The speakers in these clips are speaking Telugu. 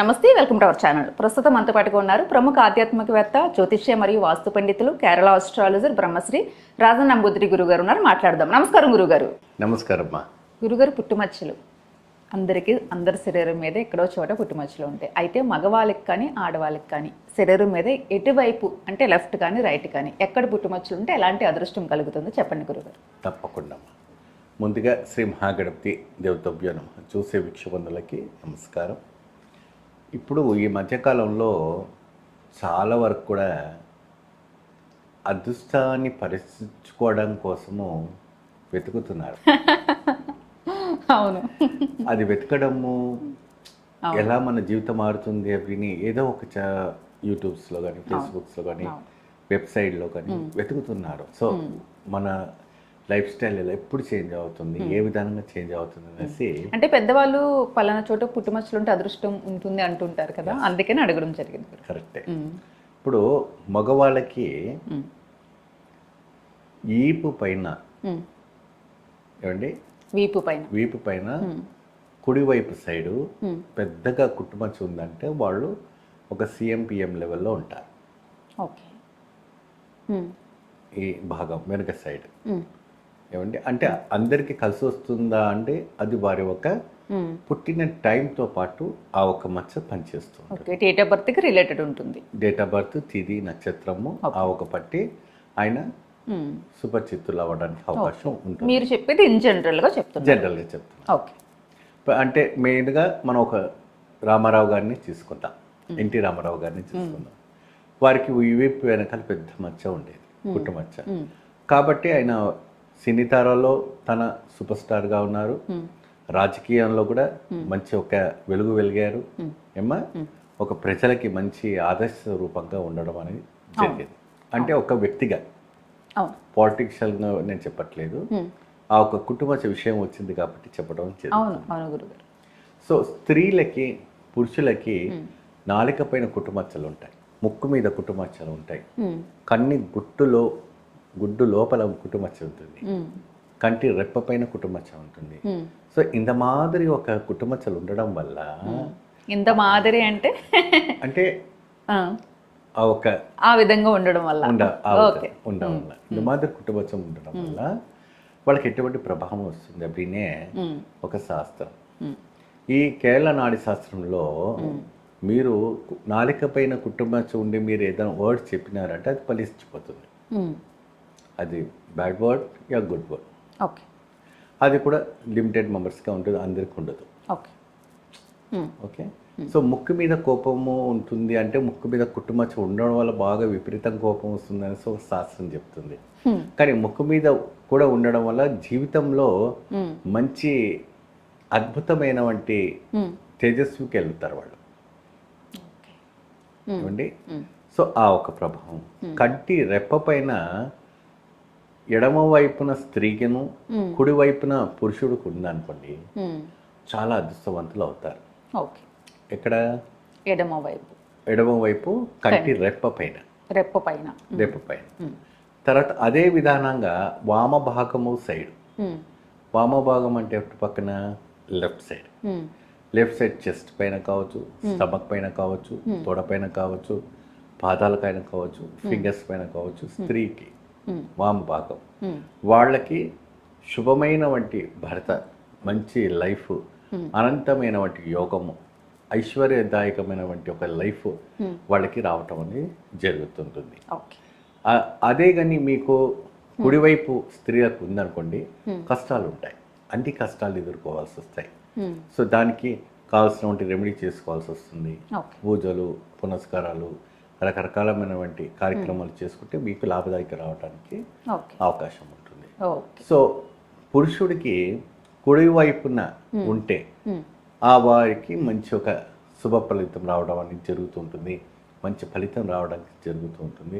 నమస్తే వెల్కమ్ టు అవర్ ఛానల్. ప్రస్తుతం మనతో పాటుగా ఉన్నారు ప్రముఖ ఆధ్యాత్మికవేత్త జ్యోతిష్య మరియు వాస్తు పండితులు కేరళ ఆస్ట్రాలజర్ బ్రహ్మశ్రీ రాజన్ నంబూద్రి గురుగారు ఉన్నారు. మాట్లాడదాం. నమస్కారం గురుగారు. నమస్కారం గురుగారు పుట్టుమచ్చలు. అందరికీ అందరి శరీరం మీద ఎక్కడో చోట పుట్టుమచ్చలు ఉంటాయి. అయితే మగవాళ్ళకి కానీ ఆడవాళ్ళకి కానీ శరీరం మీద ఎటువైపు అంటే లెఫ్ట్ కానీ రైట్ కానీ ఎక్కడ పుట్టుమచ్చలు ఉంటే ఎలాంటి అదృష్టం కలుగుతుందో చెప్పండి గురుగారు. తప్పకుండా ముందుగా శ్రీ మహాగణపతి దేవతభ్యో నమ. చూసే వీక్షబంధులకి నమస్కారం. ఇప్పుడు ఈ మధ్యకాలంలో చాలా వరకు కూడా అదృష్టాన్ని పరీక్షించుకోవడం కోసము వెతుకుతున్నారు. అవును. అది వెతకడము ఎలా మన జీవితం మారుతుంది అవిని ఏదో ఒక చ యూట్యూబ్స్లో కానీ ఫేస్బుక్స్లో కానీ వెబ్సైట్లో కానీ వెతుకుతున్నారు. సో మన లైఫ్ స్టైల్ ఎలా ఎప్పుడు చేంజ్ అవుతుంది? ఏ విధానంగా చేంజ్ అవుతుంది అనేసి అంటే పెద్దవాళ్ళు పలానా చోట పుట్టుమచ్చలు ఉంటే అదృష్టం ఉంటుంది అంటుంటారు కదా? అందుకని అడగడం జరిగింది. కరెక్టే. ఇప్పుడు మగవాళ్ళకి ఈపు పైన. ఏమండి? వీపు పైన. వీపు పైన కుడివైపు సైడు. పెద్దగా కుట్టుమచ్చ ఉందంటే వాళ్ళు ఒక సిఎంపిఎం లెవెల్లో ఉంటారు. ఓకే. ఈ భాగం వెనుక సైడ్. ఏమండి? అంటే అందరికీ కలిసి వస్తుందా అంటే అది వారి ఒక. పుట్టిన టైంతో పాటు ఆ ఒక మచ్చ పనిచేస్తుంది డేట్ ఆఫ్ బర్త్కి రిలేటెడ్ ఉంటుంది. డేట్ ఆఫ్ బర్త్ తిది నక్షత్రము ఆ ఒక పట్టి ఆయన. సుపరిచితులు అవ్వడానికి అవకాశం ఉంటుంది. మీరు చెప్పేది ఇన్ జనరల్గా చెప్తున్నారు. జనరల్గా చెప్తున్నా ఓకే. అంటే మెయిన్గా మనం ఒక రామారావు గారిని తీసుకుందాం ఎన్టీ రామారావు గారిని తీసుకుందాం. వారికి వీపు వెనకాల పెద్ద మచ్చ ఉండేది. పుట్టు మచ్చ. ఉమ్, కాబట్టి ఆయన సినీ తారాల్లో తన సూపర్ స్టార్గా ఉన్నారు. రాజకీయంలో కూడా మంచి ఒక వెలుగు వెలిగారు. ఏమ్మా? ఒక ప్రజలకి మంచి ఆదర్శ రూపంగా ఉండడం అనేది జరిగేది. అంటే ఒక వ్యక్తిగా. పాలిటిక్స్గా నేను చెప్పట్లేదు. ఆ ఒక కుటుంబ విషయం వచ్చింది కాబట్టి చెప్పడం జరిగింది సో స్త్రీలకి పురుషులకి నాలిక పైన కుటుంబచ్చలు ఉంటాయి. ముక్కు మీద కుటుంబచ్చలు ఉంటాయి. కన్ని గుట్టులో గుడ్డు లోపల కుటుంబచ్చ ఉంటుంది. కంటి రెప్ప పైన కుటుంబచ్చ ఉంటుంది. సో ఇంత మాదిరి ఒక కుటుంబచ్చలు ఉండడం వల్ల ఇంత మాదిరి అంటే? అంటే ఆ, ఒక ఆ విధంగా ఉండడం వల్ల. ఉండడం వల్ల ఇంత మాదిరి కుటుంబచ్చం ఉండడం వల్ల వాళ్ళకి ఎటువంటి ప్రభావం వస్తుంది అప్పుడే ఒక శాస్త్రం. ఈ కేరళ నాడి శాస్త్రంలో మీరు నాలిక పైన కుటుంబం ఉండి మీరు ఏదైనా వర్డ్ చెప్పినారంటే అది ఫలించిపోతుంది. అది bad word ya good word okay అది కూడా లిమిటెడ్ మెంబర్స్గా ఉంటుంది అందరికి ఉండదు. ఓకే ఓకే సో ముక్కు మీద కోపము ఉంటుంది అంటే ముక్కు మీద కుటుంబం ఉండడం వల్ల బాగా విపరీతం కోపం వస్తుంది అనేసి ఒక శాస్త్రం చెప్తుంది. ఉమ్, కానీ ముక్కు మీద కూడా ఉండడం వల్ల జీవితంలో ఉమ్, మంచి అద్భుతమైన వంటి ఉమ్. తేజస్వికి వెళ్తారు వాళ్ళు. ఏమండి? సో ఆ ఒక ప్రభావం. కంటి రెప్ప పైన ఎడమ వైపున స్త్రీకిను. కుడి వైపున పురుషుడికి ఉందనుకోండి చాలా అదృష్టవంతులు అవుతారు. ఓకే. ఎక్కడ? ఎడమ వైపు. ఎడమ వైపు కంటి రెప్ప పైన. రెప్ప పైన. రెప్ప పైన. తర్వాత అదే విధానంగా వామ భాగము సైడ్. వామ భాగం అంటే పక్కన left side. Left side chest పైన కావచ్చు స్టమక్ పైన కావచ్చు తొడ పైన కావచ్చు పాదాల పైన కావచ్చు ఫింగర్స్ పైన కావచ్చు స్త్రీకి. ఉమ్, వామ భాగం ఉమ్, వాళ్ళకి శుభమైన వంటి భర్త మంచి లైఫ్ అనంతమైన వంటి యోగము ఐశ్వర్యదాయకమైన వంటి ఒక లైఫ్ వాళ్ళకి రావటం అనేది జరుగుతుంటుంది. అదే కానీ మీకు కుడివైపు స్త్రీలకు ఉందనుకోండి కష్టాలు ఉంటాయి అన్ని కష్టాలు ఎదుర్కోవాల్సి వస్తాయి. సో దానికి కావాల్సినటువంటి రెమెడీ చేసుకోవాల్సి వస్తుంది. పూజలు పునస్కారాలు రకరకాలమైనటువంటి కార్యక్రమాలు చేసుకుంటే మీకు లాభదాయక రావడానికి అవకాశం ఉంటుంది. సో పురుషుడికి కుడి వైపున ఉంటే ఉమ్, ఆ వారికి మంచి ఒక శుభ ఫలితం రావడం అనేది జరుగుతుంటుంది. మంచి ఫలితం రావడానికి జరుగుతూ ఉంటుంది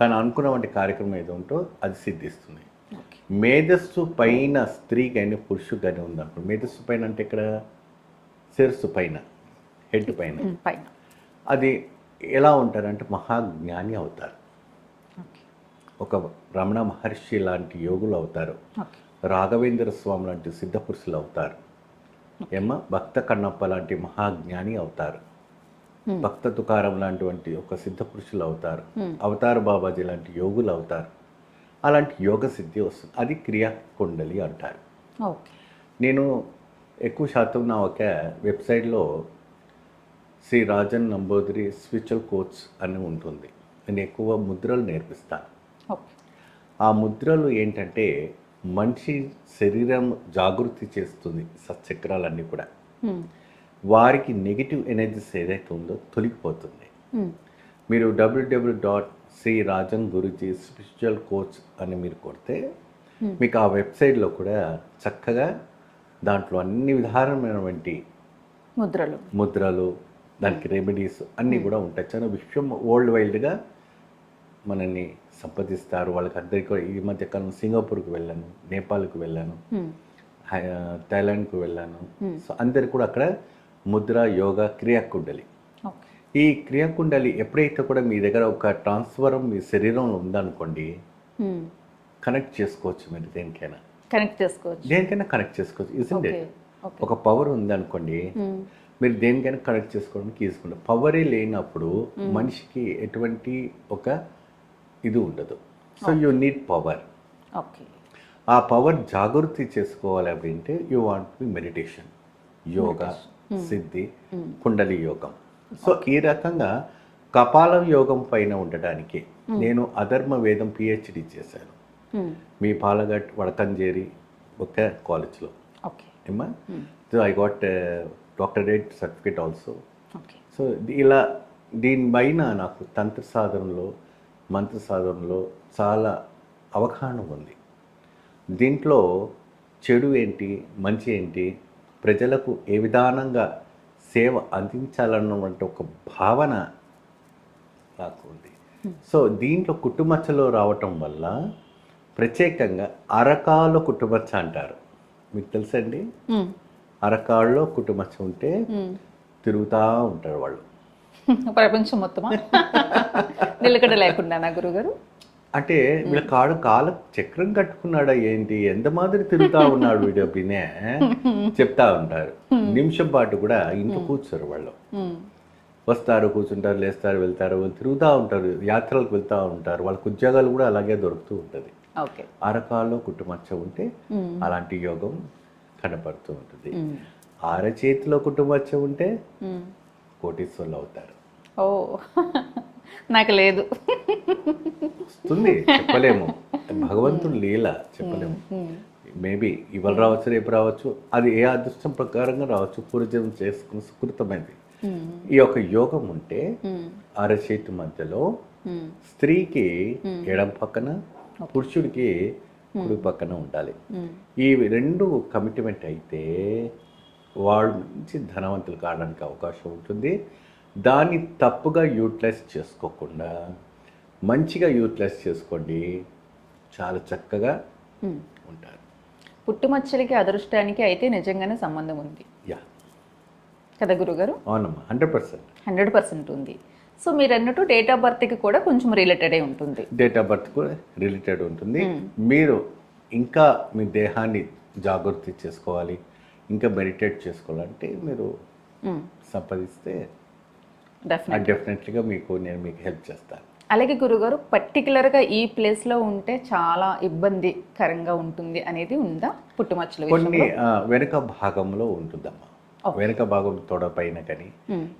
తను అనుకున్నటువంటి కార్యక్రమం ఏదో ఉంటో అది సిద్ధిస్తుంది. మేధస్సు పైన స్త్రీ కానీ పురుషుడు కానీ ఉందనుకో మేధస్సు పైన అంటే ఇక్కడ శిరస్సు పైన హెడ్ పైన. అది ఎలా ఉంటారంటే మహాజ్ఞాని అవుతారు. ఒక రమణ మహర్షి లాంటి యోగులు అవుతారు. రాఘవేంద్ర స్వామి లాంటి సిద్ధపురుషులు అవుతారు. ఏమో భక్త కన్నప్ప లాంటి మహాజ్ఞాని అవుతారు. భక్త తుకారం లాంటివంటి ఒక సిద్ధ పురుషులు అవుతారు అవతార బాబాజీ లాంటి యోగులు అవుతారు. అలాంటి యోగ సిద్ధి వస్తుంది. అది క్రియా కుండలి అంటారు. నేను ఎక్కువ శాతం నా ఒక వెబ్సైట్లో శ్రీ రాజన్ నంబూదిరి స్పిరిచువల్ కోచ్ అని ఉంటుంది. నేను ఎక్కువ ముద్రలు నేర్పిస్తాను. ఆ ముద్రలు ఏంటంటే మనిషి శరీరం జాగృతి చేస్తుంది సచక్రాలన్నీ కూడా. వారికి నెగిటివ్ ఎనర్జీస్ ఏదైతే ఉందో తొలగిపోతుంది. మీరు WWW dot Shri Rajan Guruji spiritual coach అని మీరు కొడితే మీకు ఆ వెబ్సైట్లో కూడా చక్కగా దాంట్లో అన్ని విధానమైనటువంటి ముద్రలు. ముద్రలు దానికి రెమెడీస్ అన్నీ కూడా ఉంటాయి. చాలా విశ్వం వరల్డ్ వైడ్గా మనల్ని సంపదిస్తారు వాళ్ళకి అందరికీ ఈ మధ్య కాలం సింగపూర్కి వెళ్ళాను నేపాల్కి వెళ్ళాను. హై- థాయిలాండ్కి వెళ్ళాను. సో అందరికి కూడా అక్కడ ముద్ర యోగా క్రియాకుండలి. ఈ క్రియాకుండలి ఎప్పుడైతే కూడా మీ దగ్గర ఒక ట్రాన్స్ఫరం మీ శరీరంలో ఉందనుకోండి. కనెక్ట్ చేసుకోవచ్చు మీరు దేనికైనా. కనెక్ట్ చేసుకోవచ్చు. దేనికైనా కనెక్ట్ చేసుకోవచ్చు. ఓకే ఒక పవర్ ఉందనుకోండి. మీరు దేనికైనా కనెక్ట్ చేసుకోవడానికి ఈజీగా పవరే లేనప్పుడు మనిషికి ఎటువంటి ఒక ఇది ఉండదు. So you need power okay ఆ పవర్ జాగృతి చేసుకోవాలి అంటే you want be meditation yoga సిద్ధి కుండలి యోగం. సో ఈ రకంగా కపాల యోగం పైన ఉండడానికి నేను అధర్మ వేదం పిహెచ్డి చేశాను. మీ పాలఘట్ వడకంజేరి ఒక కాలేజ్లో ఓకే ఏమా so I got doctorate certificate also so ఇలా దీనిపైన నాకు తంత్ర సాధనలో మంత్ర సాధనలో చాలా అవగాహన ఉంది. దీంట్లో చెడు ఏంటి మంచి ఏంటి ప్రజలకు ఏ విధానంగా సేవ అందించాలన్నటువంటి ఒక భావన నాకు ఉంది. సో దీంట్లో కుట్టుమచ్చలో రావటం వల్ల ప్రత్యేకంగా అరకాల కుట్టుమచ్చ అంటారు. మీకు తెలుసండి మ్మ్. అరకాళ్ళలో కుటుంబచ్చ ఉంటే. తిరుగుతూ ఉంటారు వాళ్ళు. ప్రపంచం మొత్తమా? నిలకడ లేకుండా నా గురుగారు అంటే వీళ్ళ కాడు కాల చక్రం కట్టుకున్నాడా ఏంటి? ఎంత మాదిరి తిరుగుతా ఉన్నాడు వీడు అప్పుడే చెప్తా ఉంటారు. నిమిషం పాటు కూడా ఇంట్లో కూర్చోరు వాళ్ళు. వస్తారు కూర్చుంటారు లేస్తారు వెళ్తారు తిరుగుతూ ఉంటారు యాత్రలకు వెళ్తూ ఉంటారు. వాళ్ళకి ఉద్యోగాలు కూడా అలాగే దొరుకుతూ ఉంటుంది. అరకాల్లో కుటుంబచ్చ ఉంటే. అలాంటి యోగం కనపడుతూ ఉంటుంది. అరచేతిలో కుటుంబచ్చ ఉంటే. కోటీశ్వర్లు అవుతారు ఓ నాకు లేదు వస్తుంది చెప్పలేము భగవంతుడు లీల చెప్పలేము. మేబీ ఇవాళ రావచ్చు రేపు రావచ్చు అది ఏ అదృష్టం ప్రకారంగా రావచ్చు పూర్వజన్మ చేసుకున్న సుకృతమైనది మ్మ్. ఈ యొక్క యోగం ఉంటే. అరచేతి మధ్యలో. స్త్రీకి ఎడం పక్కన పురుషుడికి కుడి పక్కన ఉండాలి. మ్మ్. ఈ రెండు కమిట్మెంట్ అయితే వాళ్ళు నుంచి ధనవంతులు కావడానికి అవకాశం ఉంటుంది. దాన్ని తప్పుగా యూటిలైజ్ చేసుకోకుండా మంచిగా యూటిలైజ్ చేసుకోండి. చాలా చక్కగా మ్మ్. ఉంటారు. పుట్టుమచ్చలకి అదృష్టానికి అయితే నిజంగానే సంబంధం ఉంది. యా కదా గురుగారు? అవునమ్మా. హండ్రెడ్ పర్సెంట్ హండ్రెడ్ పర్సెంట్ ఉంది. సో మీరు అన్నట్టు డేట్ ఆఫ్ బర్త్కి కూడా కొంచెం రిలేటెడ్ అయి ఉంటుంది. డేట్ ఆఫ్ బర్త్ కూడా రిలేటెడ్ ఉంటుంది. మీరు ఇంకా మీ దేహాన్ని జాగృతి చేసుకోవాలి ఇంకా మెడిటేట్ చేసుకోవాలంటే మీరు సంపాదిస్తే డెఫినెట్ డెఫినెట్లీగా మీకు నేను మీకు హెల్ప్ చేస్తాను. అలాగే గురుగారు పర్టికులర్గా ఈ ప్లేస్లో ఉంటే చాలా ఇబ్బందికరంగా ఉంటుంది అనేది ఉందా? పుట్టుమచ్చల కొన్ని వెనుక భాగంలో ఉంటుందమ్మా. వెనుక భాగం తొడ పైన కానీ.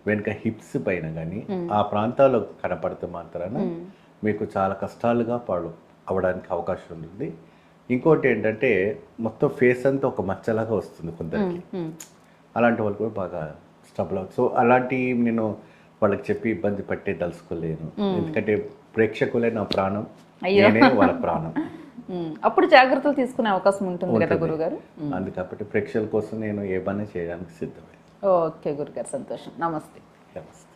వెనుక హిప్స్ పైన కానీ ఆ ప్రాంతాల్లో కనపడితే మాత్రాన మీకు చాలా కష్టాలుగా పాడు అవడానికి అవకాశం ఉంటుంది. ఇంకోటి ఏంటంటే మొత్తం ఫేస్ అంతా ఒక మచ్చలాగా వస్తుంది కొందరికి. అలాంటి వాళ్ళు కూడా బాగా స్ట్రబుల్ అవుతుంది సో అలాంటి నేను వాళ్ళకి చెప్పి ఇబ్బంది పట్టే దలుచుకోలేను. ఎందుకంటే ప్రేక్షకులే నా ప్రాణం. నేనే వాళ్ళ ప్రాణం. అప్పుడు జాగ్రత్తలు తీసుకునే అవకాశం ఉంటుంది కదా గురుగారు? అందుకబట్టి ప్రేక్షకుల కోసం నేను ఏ పని చేయడానికి సిద్ధమే. ఓకే గురుగారు సంతోషం. నమస్తే. నమస్తే.